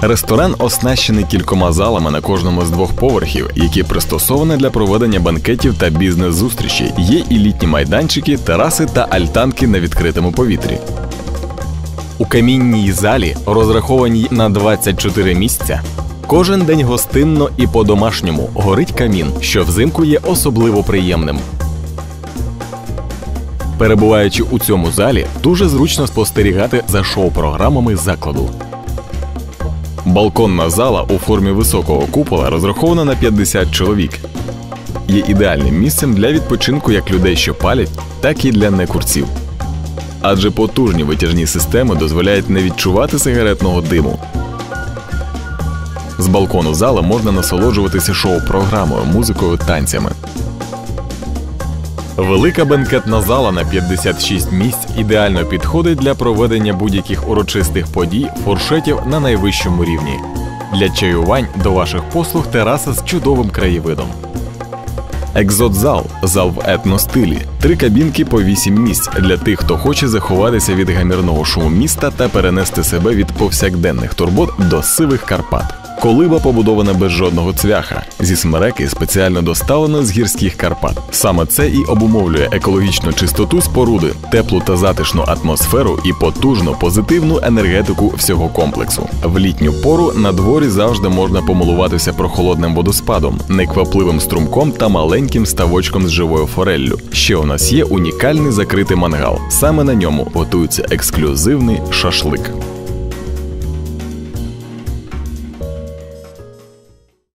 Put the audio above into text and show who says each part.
Speaker 1: Ресторан оснащений кількома залами на кожному з двох поверхів, які пристосовані для проведення банкетів та бізнес-зустрічей. Є і літні майданчики, тераси та альтанки на відкритому повітрі. У камінній залі, розрахованій на 24 місця, кожен день гостинно і по-домашньому горить камін, що взимку є особливо приємним. Перебуваючи у цьому залі, дуже зручно спостерігати за шоу-програмами закладу. Балконна зала у формі високого купола розрахована на 50 чоловік. Є ідеальним місцем для відпочинку як людей, що палять, так і для некурців. Адже потужні витяжні системи дозволяють не відчувати сигаретного диму. З балкону зала можна насолоджуватися шоу-програмою, музикою, танцями. Велика бенкетна зала на 56 місць ідеально підходить для проведення будь-яких урочистих подій, фуршетів на найвищому рівні. Для чаювань до ваших послуг тераса з чудовим краєвидом. Екзотзал зал в етностилі. Три кабінки по 8 місць для тих, хто хоче заховатися від гамірного шуму міста та перенести себе від повсякденних турбот до сивих Карпат. Колиба побудована без жодного цвяха зі смереки, спеціально доставлено з гірських Карпат. Саме це і обумовлює екологічну чистоту споруди, теплу та затишну атмосферу і потужну позитивну енергетику всього комплексу. В літню пору на дворі завжди можна помилуватися прохолодним водоспадом, неквапливим струмком та маленьким ставочком з живою фореллю. Ще у нас є унікальний закритий мангал. Саме на ньому готується ексклюзивний шашлик.